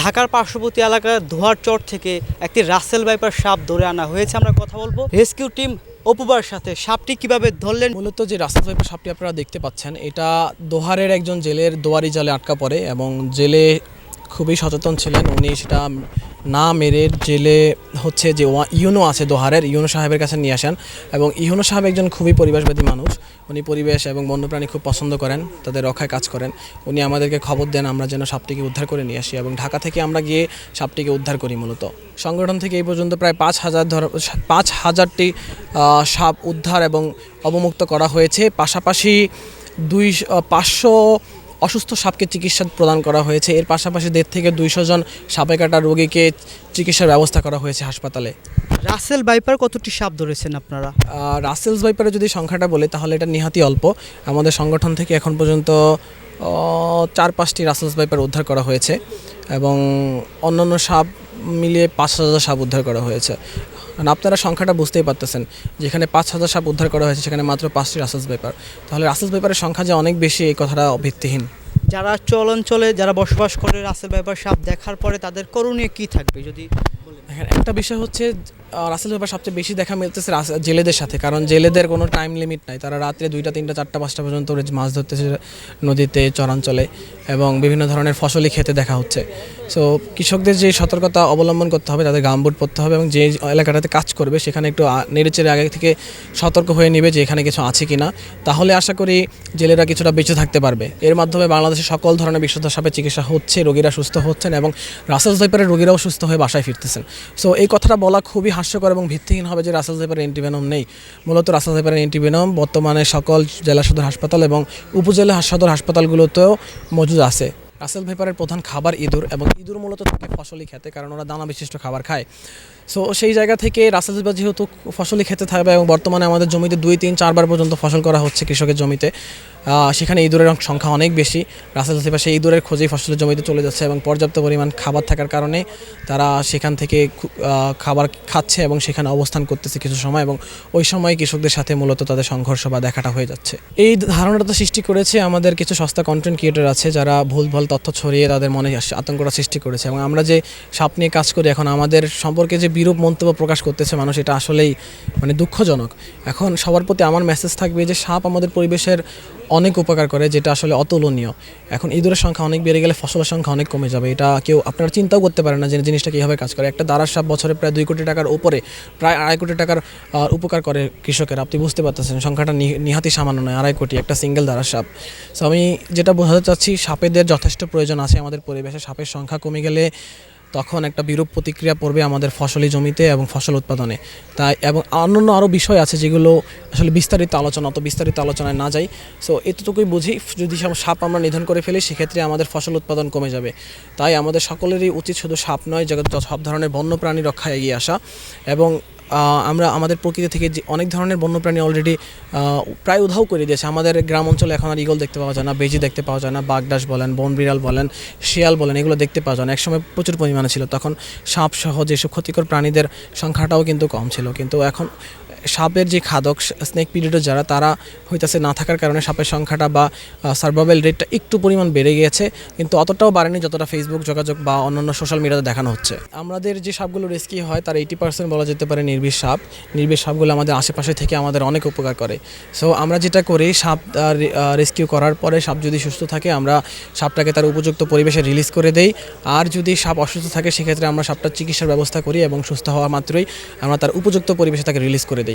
ঢাকার পার্শ্ববর্তী এলাকার ধোয়ার চর থেকে একটি রাসেল বাইপার সাপ ধরে আনা হয়েছে, আমরা কথা বলব। রেস্কিউ টিম অপুবার সাথে সাপটি কীভাবে ধরলেন? মূলত যে রাস্তা পাইপের সাপটি আপনারা দেখতে পাচ্ছেন, এটা দোহারের একজন জেলের দোয়ারি জালে আটকা পড়ে এবং জেলে খুবই সচেতন ছিলেন। উনি সেটা না মেরে জেলে হচ্ছে যে ইউনো আছে দোহারের, ইউনো সাহেবের কাছে নিয়ে আসেন। এবং ইউনো সাহেব একজন খুবই পরিবেশবাদী মানুষ। উনি পরিবেশ এবং বন্যপ্রাণী খুব পছন্দ করেন, তাদের রক্ষায় কাজ করেন। উনি আমাদেরকে খবর দেন, আমরা যেন সাপটিকে উদ্ধার করে নিয়ে আসি এবং ঢাকা থেকে আমরা গিয়ে সাপটিকে উদ্ধার করি মূলত। সংগঠন থেকে এই পর্যন্ত প্রায় পাঁচ হাজার ধর পাঁচ হাজারটি সাপ উদ্ধার এবং অবমুক্ত করা হয়েছে। পাশাপাশি দুই পাঁচশো অসুস্থ সাপকে চিকিৎসা প্রদান করা হয়েছে। এর পাশাপাশি দেড় থেকে দুইশো জন সাপে কাটা রোগীকে চিকিৎসার ব্যবস্থা করা হয়েছে হাসপাতালে। রাসেল ভাইপার কতটি সাপ ধরেছেন আপনারা? রাসেলস ভাইপারে যদি সংখ্যাটা বলি তাহলে এটা নিহাতি অল্প। আমাদের সংগঠন থেকে এখন পর্যন্ত চার পাঁচটি রাসেলস ভাইপার উদ্ধার করা হয়েছে এবং অন্যান্য সাপ মিলিয়ে পাঁচ হাজার সাপ উদ্ধার করা হয়েছে। কারণ আপনারা সংখ্যাটা বুঝতেই পারতেছেন যেখানে পাঁচ হাজার সাপ উদ্ধার করা হয়েছে সেখানে মাত্র পাঁচটি রাসেস পেপার তাহলে রাসেস পেপারের সংখ্যা যে অনেক বেশি এই কথাটা ভিত্তিহীন। যারা চল অঞ্চলে যারা বসবাস করে রাসেল পেপার সাপ দেখার পরে তাদের করণীয় কী থাকবে যদি একটা বিষয় হচ্ছে রাসেল ব্যাপার সবচেয়ে বেশি দেখা মিলতেছে জেলেদের সাথে, কারণ জেলেদের কোনো টাইম লিমিট নাই। তারা রাত্রে দুইটা, তিনটা, চারটা, পাঁচটা পর্যন্ত মাছ ধরতেছে নদীতে, চরাঞ্চলে এবং বিভিন্ন ধরনের ফসলই খেতে দেখা হচ্ছে। সো কৃষকদের যে সতর্কতা অবলম্বন করতে হবে, তাদের গামবুট পরতে হবে এবং যে এলাকাটাতে কাজ করবে, সেখানে একটু নেড়েচেড়ে আগে থেকে সতর্ক হয়ে নেবে যে এখানে কিছু আছে কি না তাহলে আশা করি জেলেরা কিছুটা বেঁচে থাকতে পারবে। এর মাধ্যমে বাংলাদেশে সকল ধরনের বিশুদ্ধ সাপের চিকিৎসা হচ্ছে, রোগীরা সুস্থ হচ্ছেন এবং রাসেল জাইপারের রোগীরাও সুস্থ হয়ে বাসায় ফিরতেছেন। সো এই কথাটা বলা খুবই হাস্যকর এবং ভিত্তিহীন হবে যে রাসেল জাইপারের অ্যান্টিভেনম নেই। মূলত রাসেল জাইপারের অ্যান্টিভেনম বর্তমানে সকল জেলা সদর হাসপাতাল এবং উপজেলা সদর হাসপাতালগুলোতেও মজুদ আছে। রাসেল ভাইপারের প্রধান খাবার ইঁদুর এবং ইঁদুর মূলত থাকে ফসলি খেতে কারণ ওরা দানা বিশিষ্ট খাবার খায়। সো সেই জায়গা থেকে রাসেল ভাইপার যেহেতু ফসলি খেতে থাকবে এবং বর্তমানে আমাদের জমিতে দুই, তিন, চারবার পর্যন্ত ফসল করা হচ্ছে কৃষকের জমিতে। সেখানে ইঁদুরের সংখ্যা অনেক বেশি। ভাইপার সেই ইঁদুরের খোঁজেই ফসলের জমিতে চলে যাচ্ছে এবং পর্যাপ্ত পরিমাণ খাবার থাকার কারণে তারা সেখান থেকে খাবার খাচ্ছে এবং সেখানে অবস্থান করতেছে কিছু সময় এবং ওই সময় কৃষকদের সাথে মূলত তাদের সংঘর্ষ বা দেখাটা হয়ে যাচ্ছে। এই ধারণাটা সৃষ্টি করেছে আমাদের কিছু সস্তা কন্টেন্ট ক্রিয়েটর আছে যারা ভুল ভালো তথ্য ছড়িয়ে তাদের মনে আতঙ্কটা সৃষ্টি করেছে এবং আমরা যে সাপ নিয়ে কাজ করি এখন আমাদের সম্পর্কে যে বিরূপ মন্তব্য প্রকাশ করতেছে মানুষ এটা আসলেই মানে দুঃখজনক। এখন সবার প্রতি আমার মেসেজ থাকবে যে সাপ আমাদের পরিবেশের অনেক উপকার করে, যেটা আসলে অতুলনীয়। এখন ইঁদুরের সংখ্যা অনেক বেড়ে গেলে ফসলের সংখ্যা অনেক কমে যাবে। এটা কেউ আপনারা চিন্তাও করতে পারেন না যে জিনিসটা কীভাবে কাজ করে। একটা দাঁড়ার সাপ বছরে প্রায় দুই কোটি টাকার উপরে, প্রায় আড়াই কোটি টাকার উপকার করে কৃষকের। আপনি বুঝতে পারতেছেন, সংখ্যাটা নিহাতি সামান্য নয়, আড়াই কোটি একটা সিঙ্গেল দাঁড়ার সাপ। সো আমি যেটা বোঝাতে চাচ্ছি, সাপেদের যথেষ্ট প্রয়োজন আছে আমাদের পরিবেশে। সাপের সংখ্যা কমে গেলে তখন একটা বিরূপ প্রতিক্রিয়া পড়বে আমাদের ফসলি জমিতে এবং ফসল উৎপাদনে। তাই এবং অন্যান্য আরও বিষয় আছে যেগুলো আসলে বিস্তারিত আলোচনা, অত বিস্তারিত আলোচনায় না যাই। সো এতটুকুই বুঝি, যদি সাপ আমরা নিধন করে ফেলি, সেক্ষেত্রে আমাদের ফসল উৎপাদন কমে যাবে। তাই আমাদের সকলেরই উচিত শুধু সাপ নয় যত সব ধরনের বন্যপ্রাণী রক্ষায় এগিয়ে আসা। এবং আমরা আমাদের প্রকৃতি থেকে যে অনেক ধরনের বন্যপ্রাণী অলরেডি প্রায় উধাও করে দিয়েছে। আমাদের গ্রাম অঞ্চলে এখন আর ইগল দেখতে পাওয়া যায় না, বেজি দেখতে পাওয়া যায় না, বাগদাস বলেন বন বিড়াল বলেন, শিয়াল বলেন, এগুলো দেখতে পাওয়া যায় না। একসময় প্রচুর পরিমাণে ছিল, তখন সাপ সহ যেসব ক্ষতিকর প্রাণীদের সংখ্যাটাও কিন্তু কম ছিল। কিন্তু এখন সাপের যে খাদক স্নেক পিরিয়ডে যারা, তারা হইতাছে না থাকার কারণে সাপের সংখ্যাটা বা সার্ভাইভাল রেটটা একটু পরিমাণ বেড়ে গিয়েছে, কিন্তু অতটাও বাড়েনি যতটা ফেসবুক যোগাযোগ বা অন্যান্য সোশ্যাল মিডিয়াতে দেখানো হচ্ছে। আমাদের যে সাপগুলো রেস্কিউ হয়, তার এইটি পার্সেন্ট বলা যেতে পারে নির্বিষ সাপ। নির্বিষ সাপগুলো আমাদের আশেপাশে থেকে আমাদের অনেক উপকার করে। সো আমরা যেটা করি, সাপ রেস্কিউ করার পরে সাপ যদি সুস্থ থাকে, আমরা সাপটাকে তার উপযুক্ত পরিবেশে রিলিজ করে দেই। আর যদি সাপ অসুস্থ থাকে, সেক্ষেত্রে আমরা সাপটার চিকিৎসার ব্যবস্থা করি এবং সুস্থ হওয়া মাত্রই আমরা তার উপযুক্ত পরিবেশে তাকে রিলিজ করে দিই।